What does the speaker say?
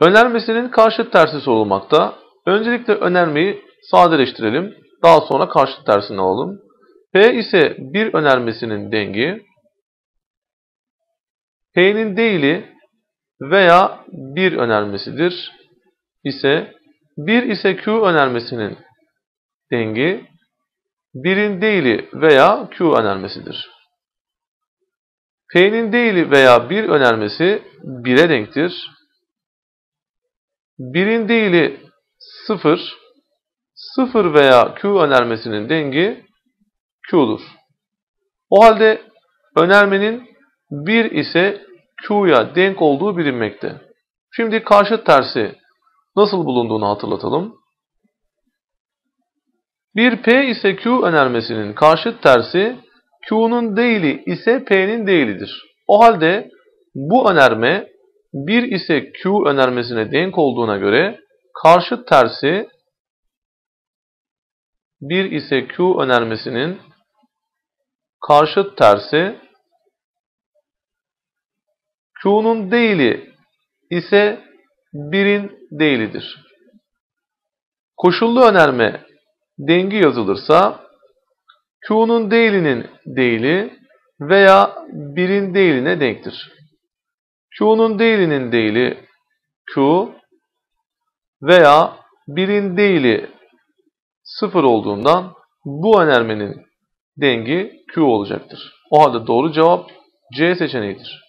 Önermesinin karşıt tersi sorulmakta. Öncelikle önermeyi sadeleştirelim. Daha sonra karşıt tersini alalım. P ise bir önermesinin dengi. P'nin değili veya bir önermesidir ise 1 ise Q önermesinin dengi 1'in değili veya Q önermesidir. P'nin değili veya 1 önermesi 1'e denktir. 1'in değili 0, 0 veya Q önermesinin dengi Q'dur. O halde önermenin 1 ise Q'ya denk olduğu bilinmekte. Şimdi karşıt tersi nasıl bulunduğunu hatırlatalım. Bir P ise Q önermesinin karşıt tersi Q'nun değili ise P'nin değilidir. O halde bu önerme 1 ise Q önermesine denk olduğuna göre karşıt tersi 1 ise Q önermesinin karşıt tersi Q'nun değili ise 1'in değilidir. Koşullu önerme dengi yazılırsa Q'nun değilinin değili veya 1'in değiline denktir. Q'nun değilinin değili Q veya 1'in değili 0 olduğundan bu önermenin dengi Q olacaktır. O halde doğru cevap C seçeneğidir.